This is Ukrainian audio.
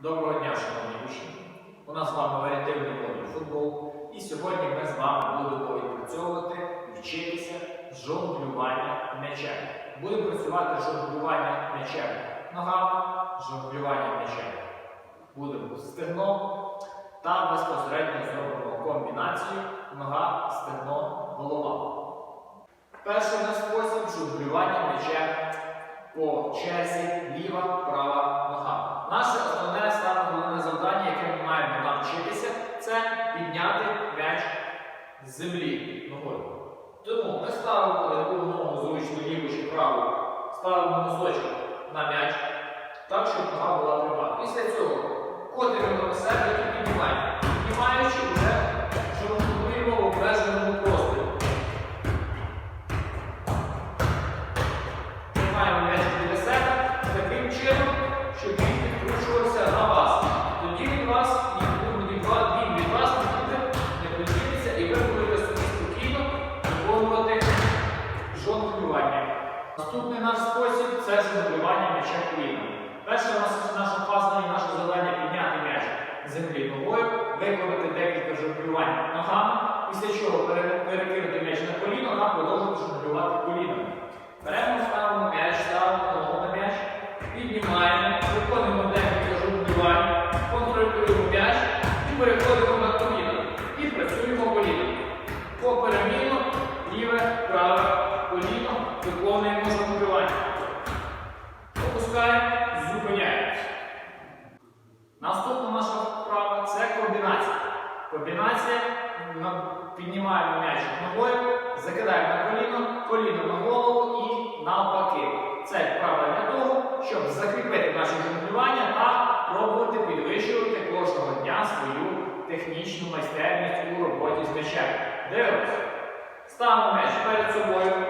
Доброго дня, шановні учні! У нас з вами варіативний модуль футбол. І сьогодні ми з вами будемо відпрацьовувати вчитися жонглювання м'ячем. Будемо працювати жонглювання м'ячем ногами, жонглювання м'ячем. Будемо стегном та безпосередньо зробимо комбінацію нога, стегно, голова. Перший наш спосіб жонглювання м'ячем по черзі ліва, права нога. Наше основне саме головне завдання, яке ми маємо навчитися, це підняти м'яч з землі ногою. Тому ми ставимо таку ногу зручно ліву чи праву, ставимо носочок на м'яч, так, щоб нога була пряма. Після цього жонглювання. Наступний наш спосіб це жонглювання м'яча коліном. Перше наша фаза і наше завдання підняти м'яч землі ногою, виконати декілька жонглювань ногами, після чого пере- перекинути м'яч на коліно та продовжувати жонглювати колінами. Беремо, ставимо м'яч, ставимо ногу на м'яч, піднімаємо, виконуємо декілька жонглювань, контролюємо м'яч і переходимо на коліно. І працюємо коліном. Поперемінно, ліве, праве, коліно, виконуємо жонглювання. Опускаємо, зупиняємося. Наступна наша вправа це комбінація. Комбінація піднімаємо м'ячик ногою, закидаємо на коліно, коліно на голову і навпаки. Це вправа для того, щоб закріпити наше жонглювання та пробувати підвищувати кожного дня свою технічну майстерність у роботі з м'ячем. Дивимося. Ставимо м'яч перед собою.